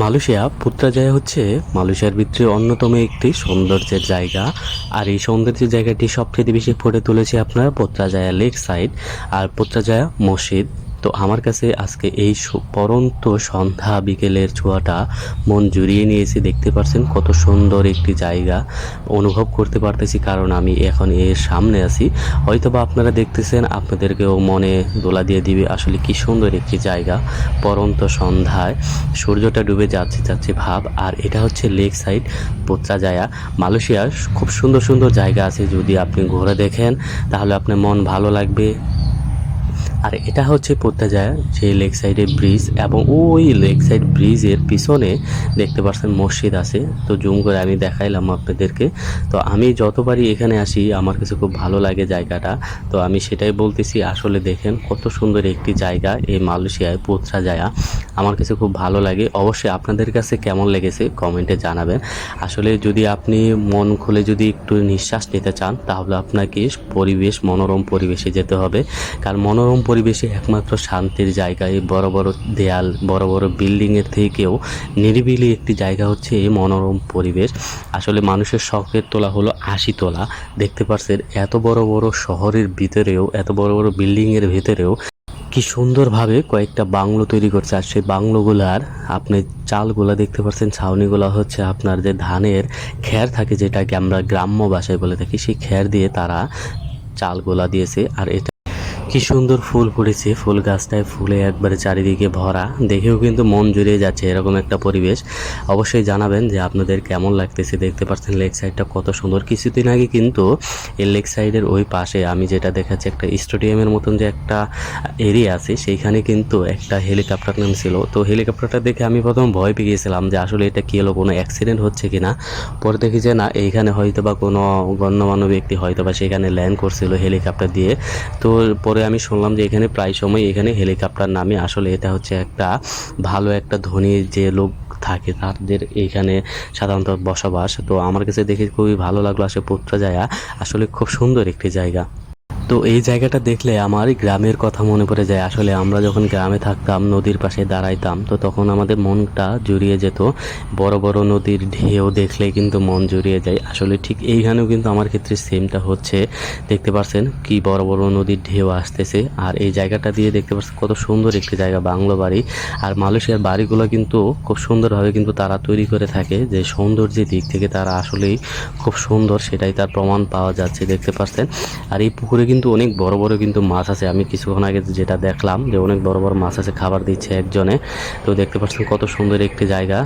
Malaysia Putrajaya হচ্ছে মালয়েশিয়ার ভিতরে অন্যতম একটি সৌন্দর্যের জায়গা। আর এই সৌন্দর্যের জায়গাটি সবচেয়ে বেশি ফুটে তুলেছে আপনার পুত্রাজায়া লেক সাইড। আর পুত্রাজায়া মসজিদ। তো আমার কাছে আজকে এই পরন্ত সন্ধ্যা বিকেলের ছোঁয়াটা মন জুড়িয়ে নিয়েছে। দেখতে পাচ্ছেন কত সুন্দর একটি জায়গা। অনুভব করতে পারতেছি কারণ আমি এখন এর সামনে আছি। হয়তোবা আপনারা দেখতেছেন, আপনাদেরকেও মনে দোলা দিয়ে দিবে আসলে কি সুন্দর একটি জায়গা পরন্ত সন্ধ্যায়। সূর্যটা ডুবে যাচ্ছে যাচ্ছে ভাব। আর এটা হচ্ছে লেক সাইড পোত্রাজায়া মালয়েশিয়ার খুব সুন্দর সুন্দর জায়গা আছে। যদি আপনি ঘুরে দেখেন, তাহলে আপনার মন ভালো লাগবে। আর এটা হচ্ছে পোত্তাজায়া যে লেক সাইডে ব্রিজ এবং ওই লেক সাইড ব্রিজের পিছনে দেখতে পাচ্ছেন মসজিদ আছে। তো জুম করে আমি দেখাইলাম আপনাদেরকে। তো আমি যতবারই এখানে আসি, আমার কাছে খুব ভালো লাগে জায়গাটা। তো আমি সেটাই বলতেছি, আসলে দেখেন কত সুন্দর একটি জায়গা এই মালয়েশিয়ায় পোত্রাজায়া আমার কাছে খুব ভালো লাগে। অবশ্যই আপনাদের কাছে কেমন লেগেছে কমেন্টে জানাবেন। আসলে যদি আপনি মন খুলে যদি একটু নিঃশ্বাস নিতে চান, তাহলে আপনাকে পরিবেশ, মনোরম পরিবেশে যেতে হবে। কারণ মনোরম পরিবেশে একমাত্র শান্তির জায়গায় বড় বড় দেয়াল, বড় বড় বিল্ডিংয়ের থেকেও নিরিবিলি একটি জায়গা হচ্ছে এই মনোরম পরিবেশ। আসলে মানুষের শখের তোলা হলো আশি তোলা। দেখতে পাচ্ছেন এত বড় বড় শহরের ভিতরেও, এত বড় বড় বিল্ডিংয়ের ভিতরেও কি সুন্দরভাবে কয়েকটা বাংলো তৈরি করছে। আর সেই বাংলোগুলার আপনি চালগুলা দেখতে পাচ্ছেন ছাউনিগুলা হচ্ছে আপনার যে ধানের খ্যার থাকে যেটাকে আমরা গ্রাম্য ভাষায় বলে থাকি, সেই খ্যার দিয়ে তারা চালগুলা দিয়েছে। আর এটা কি সুন্দর ফুল ফুটেছে। ফুল গাছটায় ফুলে একবারে চারিদিকে ভরা। দেখেও কিন্তু মন জুড়িয়ে যাচ্ছে এরকম একটা পরিবেশ। অবশ্যই জানাবেন যে আপনাদের কেমন লাগতেছে। দেখতে পাচ্ছেন লেক সাইডটা কত সুন্দর। কিছুদিন আগে কিন্তু এই লেক সাইডের ওই পাশে আমি যেটা দেখাচ্ছি একটা স্টেডিয়ামের মতন যে একটা এরিয়া আছে, সেইখানে কিন্তু একটা হেলিকপ্টার নামছিল। তো হেলিকপ্টারটা দেখে আমি প্রথম ভয় পেয়ে গিয়েছিলাম যে আসলে এটা কি হলো, কোনো অ্যাক্সিডেন্ট হচ্ছে কি না পরে দেখি যে না, এইখানে হয়তো বা কোনো গণ্যমান্য ব্যক্তি হয়তো বা সেখানে ল্যান্ড করছিল হেলিকপ্টার দিয়ে। তো পরে আমি শুনলাম যে এখানে প্রায় সময় এখানে হেলিকপ্টার নামে আসলে এটা হচ্ছে একটা ভালো একটা ধনী যে লোক থাকে তাদের এইখানে সাধারণত বসবাস। তো আমার কাছে দেখে খুবই ভালো লাগল আসে আসলে পুত্রজায়া। আসলে খুব সুন্দর একটি জায়গা। তো এই জায়গাটা দেখলে আমার গ্রামের কথা মনে পড়ে যায়। আসলে আমরা যখন গ্রামে থাকতাম, নদীর পাশে দাঁড়াইতাম, তো তখন আমাদের মনটা জুড়িয়ে যেত। বড় বড় নদীর ঢেউ দেখলে কিন্তু মন জুড়িয়ে যায়। আসলে ঠিক এইখানেও কিন্তু আমার ক্ষেত্রে সেমটা হচ্ছে। দেখতে পাচ্ছেন কি বড় বড় নদীর ঢেউ আসতেছে। আর এই জায়গাটা দিয়ে দেখতে পাচ্ছেন কত সুন্দর একটি জায়গা, বাংলো বাড়ি। আর মালয়েশিয়ার বাড়িগুলো কিন্তু খুব সুন্দরভাবে কিন্তু তারা তৈরি করে থাকে। যে সৌন্দর্যের দিক থেকে তারা আসলেই খুব সুন্দর, সেটাই তার প্রমাণ পাওয়া যাচ্ছে, দেখতে পাচ্ছেন আর এই পুকুরে কিন্তু অনেক বড় বড় কিন্তু মাছ আছে। আমি কিছুক্ষণ আগে যেটা দেখলাম যে অনেক বড় বড় মাছ আছে, খাবার দিচ্ছে একজনে। তো দেখতে পাচ্ছেন কত সুন্দর একটি জায়গা।